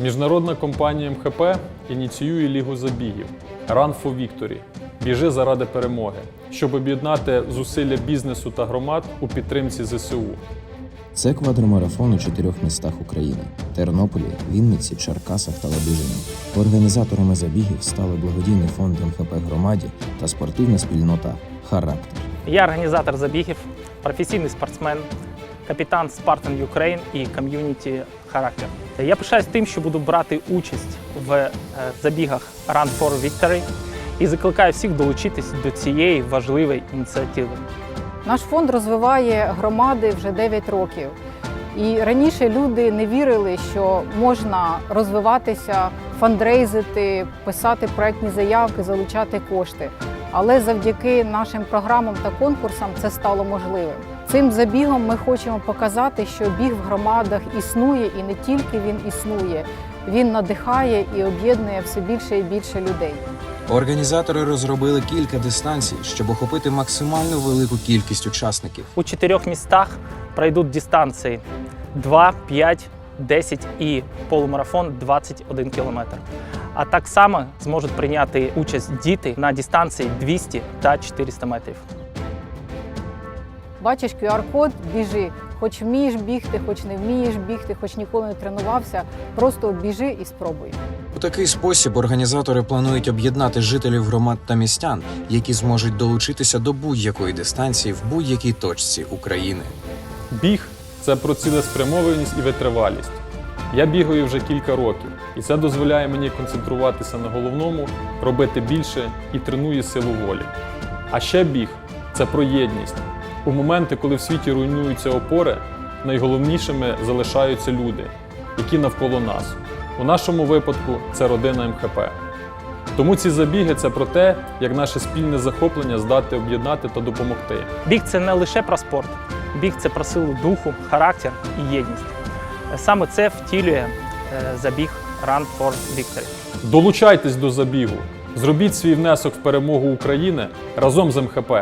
Міжнародна компанія МХП ініціює лігу забігів Run for Victory Біжи заради перемоги, щоб об'єднати зусилля бізнесу та громад у підтримці ЗСУ. Це квадромарафон у чотирьох містах України: Тернополі, Вінниці, Черкасах та Ладижині. Організаторами забігів стали благодійний фонд МХП громаді та спортивна спільнота Характер. Я організатор забігів, професійний спортсмен, капітан Spartan Ukraine і ком'юніті Характер. Я пишаюсь тим, що буду брати участь в е, забігах Run for Victory і закликаю всіх долучитись до цієї важливої ініціативи. Наш фонд розвиває громади вже 9 років. І раніше люди не вірили, що можна розвиватися, фандрейзити, писати проектні заявки, залучати кошти. Але завдяки нашим програмам та конкурсам це стало можливим. Цим забігом ми хочемо показати, що біг в громадах існує і не тільки він існує, він надихає і об'єднує все більше і більше людей. Організатори розробили кілька дистанцій, щоб охопити максимально велику кількість учасників. У чотирьох містах пройдуть дистанції 2, 5, 10 і полумарафон 21 кілометр. А так само зможуть прийняти участь діти на дистанції 200 та 400 метрів. Бачиш QR-код, біжи. Хоч вмієш бігти, хоч не вмієш бігти, хоч ніколи не тренувався. Просто біжи і спробуй. У такий спосіб організатори планують об'єднати жителів громад та містян, які зможуть долучитися до будь-якої дистанції в будь-якій точці України. Біг це про цілеспрямованість і витривалість. Я бігаю вже кілька років, і це дозволяє мені концентруватися на головному, робити більше і тренує силу волі. А ще біг це про єдність. У моменти, коли в світі руйнуються опори, найголовнішими залишаються люди, які навколо нас. У нашому випадку це родина МХП. Тому ці забіги це про те, як наше спільне захоплення здати об'єднати та допомогти. Біг це не лише про спорт, біг це про силу духу, характер і єдність. Саме це втілює е, забіг Run for Victory. Долучайтесь до забігу, зробіть свій внесок в перемогу України разом з МХП.